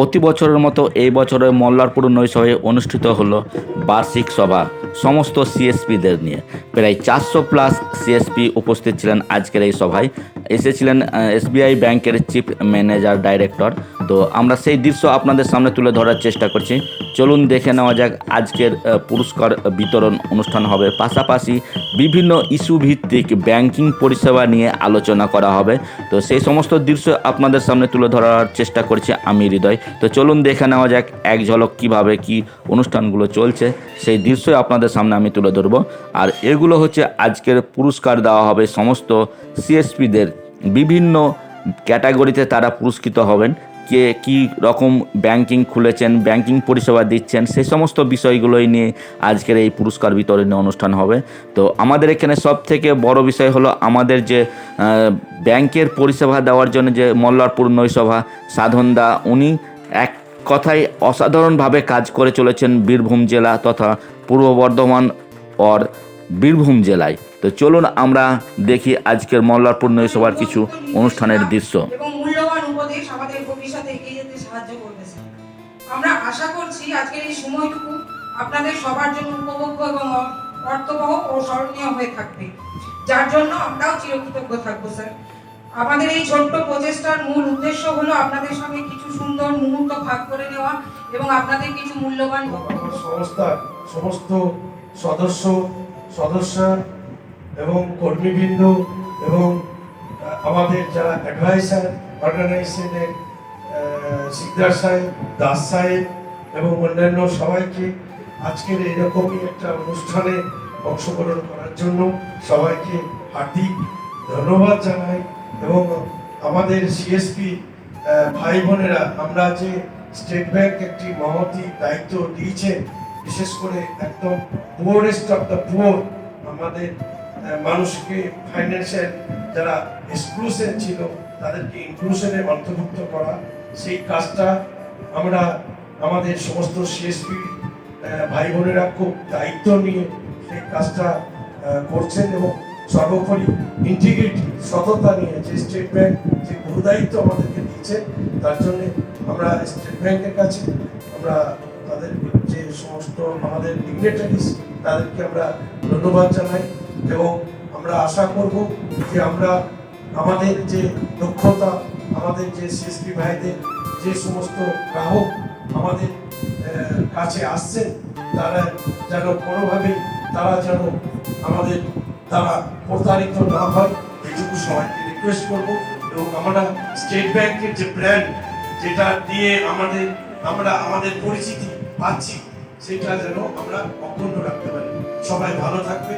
প্রতি বছরের মতো এই বছরে মল্লারপুর নৈশয়ে অনুষ্ঠিত হলো বার্ষিক সভা, সমস্ত সিএসপিদের নিয়ে। প্রায় চারশো প্লাস সিএসপি উপস্থিত ছিলেন আজকের এই সভায়। এসেছিলেন এসবিআই ব্যাংকের চিফ ম্যানেজার ডাইরেক্টর তো আমরা সেই দৃশ্য আপনাদের সামনে তুলে ধরার চেষ্টা করছি। চলুন দেখে নেওয়া যাক আজকের পুরস্কার বিতরণ অনুষ্ঠান হবে। পাশাপাশি বিভিন্ন ইস্যু ভিত্তিক ব্যাংকিং পরিষেবা নিয়ে আলোচনা করা হবে। তো সেই সমস্ত দৃশ্য আপনাদের সামনে তুলে ধরার চেষ্টা করছি আমি, হৃদয়। তো চলুন দেখে নেওয়া যাক এক ঝলক কীভাবে কি অনুষ্ঠানগুলো চলছে। সেই দৃশ্যই আপনাদের সামনে আমি তুলে ধরবো। আর এগুলো হচ্ছে আজকের পুরস্কার দেওয়া হবে। সমস্ত সিএসপিদের বিভিন্ন ক্যাটাগরিতে তারা পুরস্কৃত হবেন। কে কী রকম ব্যাংকিং খুলেছেন ব্যাংকিং পরিষেবা দিচ্ছেন, সেই সমস্ত বিষয়গুলোই নিয়ে আজকের এই পুরস্কার বিতরণী অনুষ্ঠান হবে। তো আমাদের এখানে সব থেকে বড় বিষয় হলো আমাদের যে ব্যাংকের পরিষেবা দেওয়ার জন্য যে মল্লারপুর নৈসভা সাধনদা, উনি এক কথায় অসাধারণভাবে কাজ করে চলেছেন বীরভূম জেলা তথা পূর্ব বর্ধমান অর বীরভূম জেলায়। তো চলুন আমরা দেখি আজকের মল্লারপুর নৈসভার কিছু অনুষ্ঠানের দৃশ্য। আশা করছি আজকের এই সময়টুকু আপনাদের সবার জন্য উপভোগ্য এবং অর্থবহ ও স্মরণীয় হয়ে থাকবে। যার জন্য আমরাও চিরকৃতজ্ঞ থাকব, স্যার। আমাদের এই ছোট্ট প্রচেষ্টার মূল উদ্দেশ্য হলো আপনাদের সঙ্গে কিছু সুন্দর মুহূর্ত ভাগ করে নেওয়া এবং আপনাদের কিছু মূল্যবান সংস্থার সমস্ত সদস্য সদস্য এবং কর্মীবৃন্দ এবং আমাদের যারা অ্যাডভাইসার অর্গানাইজেশনের সিকদার সাহেব, দাস সাহেব এবং অন্যান্য সবাইকে আজকের এরকমই একটা অনুষ্ঠানে অংশগ্রহণ করার জন্য সবাইকে হার্দিক ধন্যবাদ জানাই এবং আমাদের সিএসপি ভাই বোনেরা, আমরা যে স্টেট ব্যাংক একটি মহতি দায়িত্ব দিয়েছেন, বিশেষ করে একদম পুয়ারেস্ট অফ দ্য পুয়ার আমাদের মানুষকে ফাইন্যান্সিয়াল যারা এক্সক্লুশন ছিল, তাদেরকে ইনক্লুশনে অন্তর্ভুক্ত করা সেই কাজটা আমরা আমাদের সমস্ত সিএসপি ভাই বোনেরা খুব দায়িত্ব নিয়ে সেই কাজটা করছেন এবং সর্বোপরি ইন্টিগ্রিটি সততা নিয়ে যে স্টেট ব্যাংক যে গুরুদায়িত্ব আমাদেরকে দিচ্ছে তার জন্য আমরা স্টেট ব্যাংকের কাছে আমরা তাদের যে সমস্ত আমাদের ডিগনেটারিজ তাদেরকে আমরা ধন্যবাদ জানাই এবং আমরা আশা করব যে আমরা আমাদের যে দক্ষতা আমাদের যে সিএসপি ভাইদের যে সমস্ত গ্রাহক আমাদের কাছে আসছেন তারা যেন কোনোভাবেই তারা যেন আমাদের তারা প্রতারিত না হয় এইটুকু সবাইকে রিকোয়েস্ট করব। এবং আমরা স্টেট ব্যাংকের যে ব্র্যান্ড যেটা দিয়ে আমাদের, আমরা আমাদের পরিচিতি পাচ্ছি, সেটা যেন আমরা অক্ষুণ্ণ রাখতে পারি। সবাই ভালো থাকবে।